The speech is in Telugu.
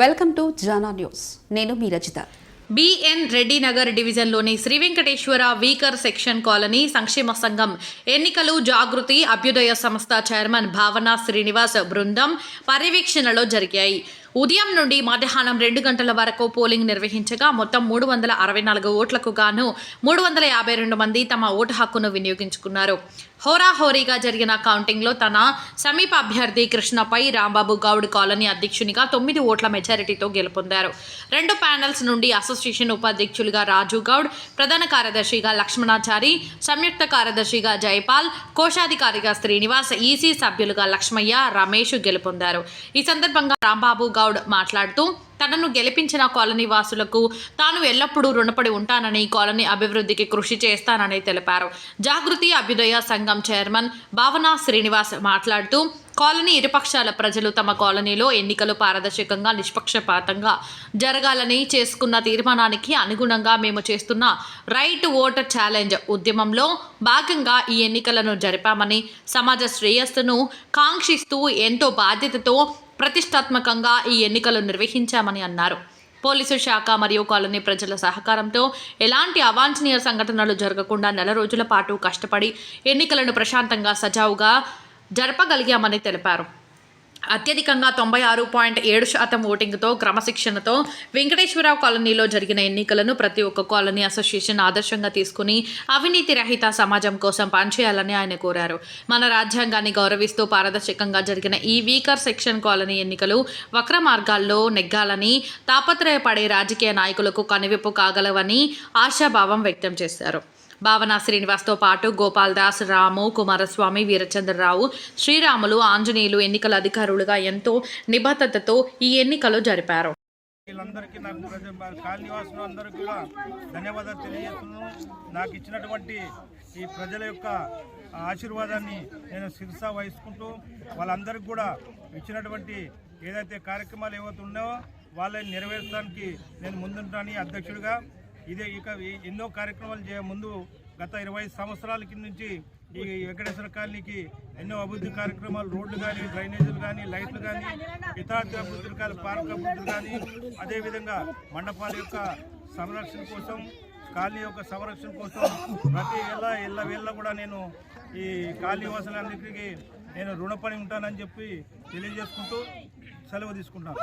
Welcome to Jana news. నేను మీ రచిత. బిఎన్ రెడ్డి నగర్ డివిజన్లోని Sri Venkateswara weaker section colony సంక్షేమ సంఘం ఎన్నికలు జాగృతి అభ్యుదయ సంస్థ చైర్మన్ భావన శ్రీనివాస్ బృందం పర్యవేక్షణలో జరిగాయి. ఉదయం నుండి మధ్యాహ్నం రెండు గంటల వరకు పోలింగ్ నిర్వహించగా మొత్తం మూడు వందల అరవై నాలుగు ఓట్లకు గాను మూడు వందల యాభై రెండు మంది తమ ఓటు హక్కును వినియోగించుకున్నారు. హోరాహోరీగా జరిగిన కౌంటింగ్లో తన సమీప అభ్యర్థి కృష్ణపై రాంబాబు గౌడ్ కాలనీ అధ్యక్షునిగా తొమ్మిది ఓట్ల మెజారిటీతో గెలుపొందారు. రెండు ప్యానెల్స్ నుండి అసోసియేషన్ ఉపాధ్యక్షులుగా రాజు గౌడ్ ప్రధాన కార్యదర్శిగా లక్ష్మణాచారి సంయుక్త కార్యదర్శిగా జయపాల్ కోశాధికారిగా శ్రీనివాస్ ఈసీ సభ్యులుగా లక్ష్మయ్య రమేష్ గెలుపొందారు. ఈ సందర్భంగా రాంబాబు గౌడ్ మాట్లాడుతూ తనను గెలిపించిన కాలనీ వాసులకు తాను ఎల్లప్పుడూ రుణపడి ఉంటానని కాలనీ అభివృద్ధికి కృషి చేస్తానని తెలిపారు. జాగృతి అభ్యుదయ సంఘం చైర్మన్ భావన శ్రీనివాస్ మాట్లాడుతూ కాలనీ ఇరుపక్షాల ప్రజలు తమ కాలనీలో ఎన్నికలు పారదర్శకంగా నిష్పక్షపాతంగా జరగాలని చేసుకున్న తీర్మానానికి అనుగుణంగా మేము చేస్తున్న రైట్ ఓటర్ ఛాలెంజ్ ఉద్యమంలో భాగంగా ఈ ఎన్నికలను జరిపామని సమాజ శ్రేయస్సును కాంక్షిస్తూ ఎంతో బాధ్యతతో ప్రతిష్టాత్మకంగా ఈ ఎన్నికలు నిర్వహించామని అన్నారు. పోలీసు శాఖ మరియు కాలనీ ప్రజల సహకారంతో ఎలాంటి అవాంఛనీయ సంఘటనలు జరగకుండా నెల రోజుల పాటు కష్టపడి ఎన్నికలను ప్రశాంతంగా సజావుగా జరపగలిగామని తెలిపారు. అత్యధికంగా తొంభై ఆరు పాయింట్ ఏడు శాతం ఓటింగ్తో క్రమశిక్షణతో వెంకటేశ్వరరావు కాలనీలో జరిగిన ఎన్నికలను ప్రతి ఒక్క కాలనీ అసోసియేషన్ ఆదర్శంగా తీసుకుని అవినీతి రహిత సమాజం కోసం పనిచేయాలని ఆయన కోరారు. మన రాజ్యాంగాన్ని గౌరవిస్తూ పారదర్శకంగా జరిగిన ఈ వీకర్ సెక్షన్ కాలనీ ఎన్నికలు వక్ర మార్గాల్లో నెగ్గాలని తాపత్రయపడే రాజకీయ నాయకులకు కనువిప్పు కాగలవని ఆశాభావం వ్యక్తం చేశారు. భావన శ్రీనివాస్తో పాటు గోపాల్ దాస్ రాము కుమారస్వామి వీరచంద్రరావు శ్రీరాములు ఆంజనేయులు ఎన్నికల అధికారులుగా ఎంతో నిబద్ధతతో ఈ ఎన్నికలు జరిపారు. వీళ్ళందరికీ నాకు ప్రజ అందరికీ కూడా ధన్యవాదాలు తెలియజేస్తున్నాను. నాకు ఇచ్చినటువంటి ఈ ప్రజల యొక్క ఆశీర్వాదాన్ని నేను శిరస వహించుకుంటూ వాళ్ళందరికీ కూడా ఇచ్చినటువంటి ఏదైతే కార్యక్రమాలు ఏవైతే ఉన్నాయో వాళ్ళని నెరవేర్చడానికి నేను ముందుంటాను అధ్యక్షుడిగా ఇదే ఇక ఎన్నో కార్యక్రమాలు చేయ ముందు గత ఇరవై సంవత్సరాల కింద నుంచి ఈ వెంకటేశ్వర కాలనీకి ఎన్నో అభివృద్ధి కార్యక్రమాలు రోడ్లు కానీ డ్రైనేజీలు కానీ లైట్లు కానీ ఇతర అభివృద్ధులు కానీ పార్క్ అభివృద్ధులు కానీ అదేవిధంగా మండపాల యొక్క సంరక్షణ కోసం కాలనీ యొక్క సంరక్షణ కోసం ప్రతి ఏళ్ళ ఇళ్ళ వేళ్ళ కూడా నేను ఈ కాలనీ వాసులందరికీ నేను రుణపడి ఉంటానని చెప్పి తెలియజేసుకుంటూ సెలవు తీసుకుంటాను.